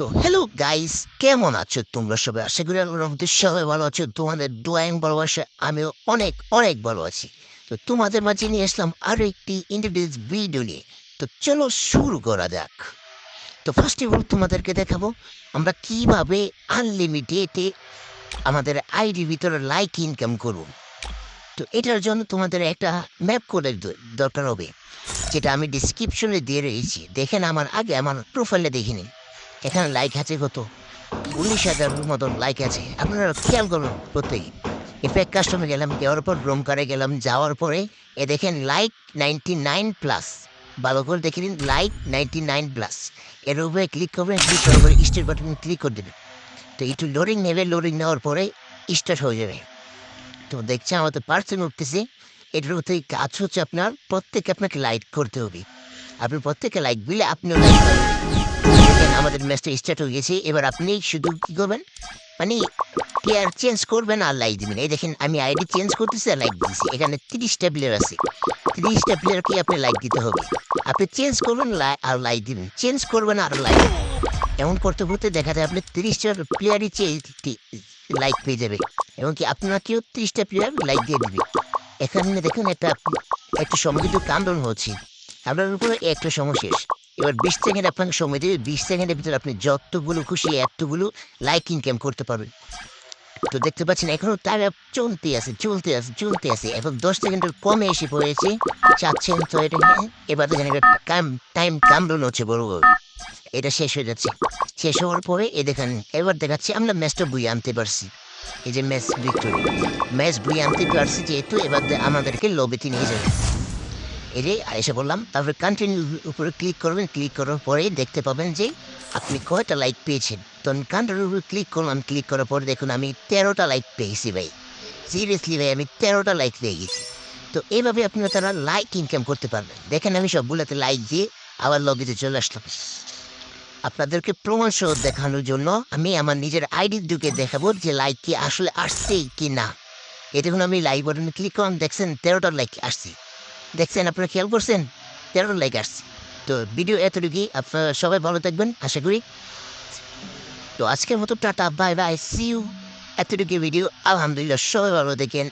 তো hello guys কেমন আছো? তোমরা সবাই আশা করি রহমতে সবাই ভালো আছো। তোমাদের ড্রয়িং ভালোবাসা, আমিও অনেক অনেক ভালো আছি। তো তোমাদের মাঝে নিয়ে আসলাম আরও একটি ইন্টারভিউ ভিডিও নিয়ে। তো চলো শুরু করা যাক। তো ফার্স্ট অফ অল তোমাদেরকে দেখাবো, আমরা কীভাবে আনলিমিটেডে আমাদের আইডির ভিতরে লাইক ইনকাম করব। তো এটার জন্য তোমাদের একটা ম্যাপ কোডের দরকার হবে, যেটা আমি ডিসক্রিপশনে দিয়ে রয়েছি। দেখেন আমার আগে আমার প্রোফাইলে দেখে নিন এখানে লাইক আছে কত? উনিশ হাজার মতন লাইক আছে। আপনারা খেয়াল করুন প্রত্যেকে ইনফ্যাক্ট কাস্টমে গেলাম, দেওয়ার পর রুম কারে গেলাম, যাওয়ার পরে এ দেখেন লাইক নাইনটি নাইন প্লাস ভালো করে দেখে নিন লাইক নাইনটি নাইন প্লাস এর উপরে ক্লিক করবেন ক্লিক করার পরে স্টার বাটন ক্লিক করে দেবেন। তো একটু লোডিং নেবে লোডিং নেওয়ার পরে স্টার্ট হয়ে যাবে। তো দেখছি আমাদের পার্সেন্ট উঠতেছে। এটার মধ্যে কাজ হচ্ছে আপনার প্রত্যেকে আপনাকে লাইক করতে হবে। আপনি প্রত্যেকে লাইক দিলে আপনিও লাইক করবেন। ম্যাচটা স্টার্ট হয়ে গেছে। এবার আপনি শুধু কী করবেন? মানে প্লেয়ার চেঞ্জ করবেন আর লাইক দিবেন। এই দেখেন, আমি আইডি চেঞ্জ করতেছি আর লাইক দিচ্ছি এখানে তিরিশটা প্লেয়ার আছে। তিরিশটা প্লেয়ারকে আপনি লাইক দিতে হবে। আপনি চেঞ্জ করবেন আর লাইক দিবেন। চেঞ্জ করবেন আর লাইক এমন করতে করতে দেখা যায় আপনি তিরিশটা প্লেয়ারই লাইক পেয়ে যাবে। এবং কি আপনাকেও তিরিশটা প্লেয়ার লাইক দিয়ে দিবে। এখানে দেখুন একটা একটা কিন্তু কান্দন হচ্ছে। আপনার উপরে একটা শেষ। এবার বিশ সেকেন্ড আপনাকে সময় দেবে বিশ সেকেন্ডের ভিতরে আপনি যতগুলো খুশি এতগুলো লাইক ইনকাম করতে পারবেন। তো দেখতে পাচ্ছেন এখনও টাইম চলতে আছে চলতে আছে চলতে আছে। এখন দশ সেকেন্ডের কমে এসে পড়েছে। চাচ্ছেন তো এটা হ্যাঁ, এবার দেখেন এটা টাইম টাইম কামড়ন হচ্ছে বড় এটা শেষ হয়ে যাচ্ছে। শেষ হওয়ার পরে এ দেখেন এবার দেখাচ্ছি আমরা ম্যাচটা বই আনতে পারছি। এই যে ম্যাচ ভিক্টোরি ম্যাচ বই আনতে পারছি যেহেতু এবার আমাদেরকে লবিতে নিয়ে যাবে। যে এসে বললাম, তারপরে কন্টিনিউ উপরে ক্লিক করবেন ক্লিক করার পরে দেখতে পাবেন যে আপনি কয়টা লাইক পেয়েছেন। তখন কান্টার উপরে ক্লিক করলাম ক্লিক করার পরে দেখুন আমি তেরোটা লাইক পেয়েছি ভাই। সিরিয়াসলি ভাই, আমি তেরোটা লাইক পেয়ে গেছি। তো এইভাবে আপনি তারা লাইক ইনকাম করতে পারবেন। দেখেন আমি সবগুলোতে লাইক দিয়ে আবার লবিতে চলে আসলাম। আপনাদেরকে প্রমাণ সহ দেখানোর জন্য আমি আমার নিজের আইডির দিকে দেখাবো যে লাইক কি আসলে আসছে কি না দেখুন আমি লাইক বাটনে ক্লিক করলাম, দেখছেন তেরোটা লাইক আসছে। দেখছেন আপনারা খেয়াল করছেন? তেরো লাইক আসছে তো ভিডিও এতটুকুই। আপনারা সবাই ভালো থাকবেন, আশা করি। তো আজকের মতো tata bye bye see you এতটুকু ভিডিও আলহামদুলিল্লাহ, সবাই ভালো দেখেন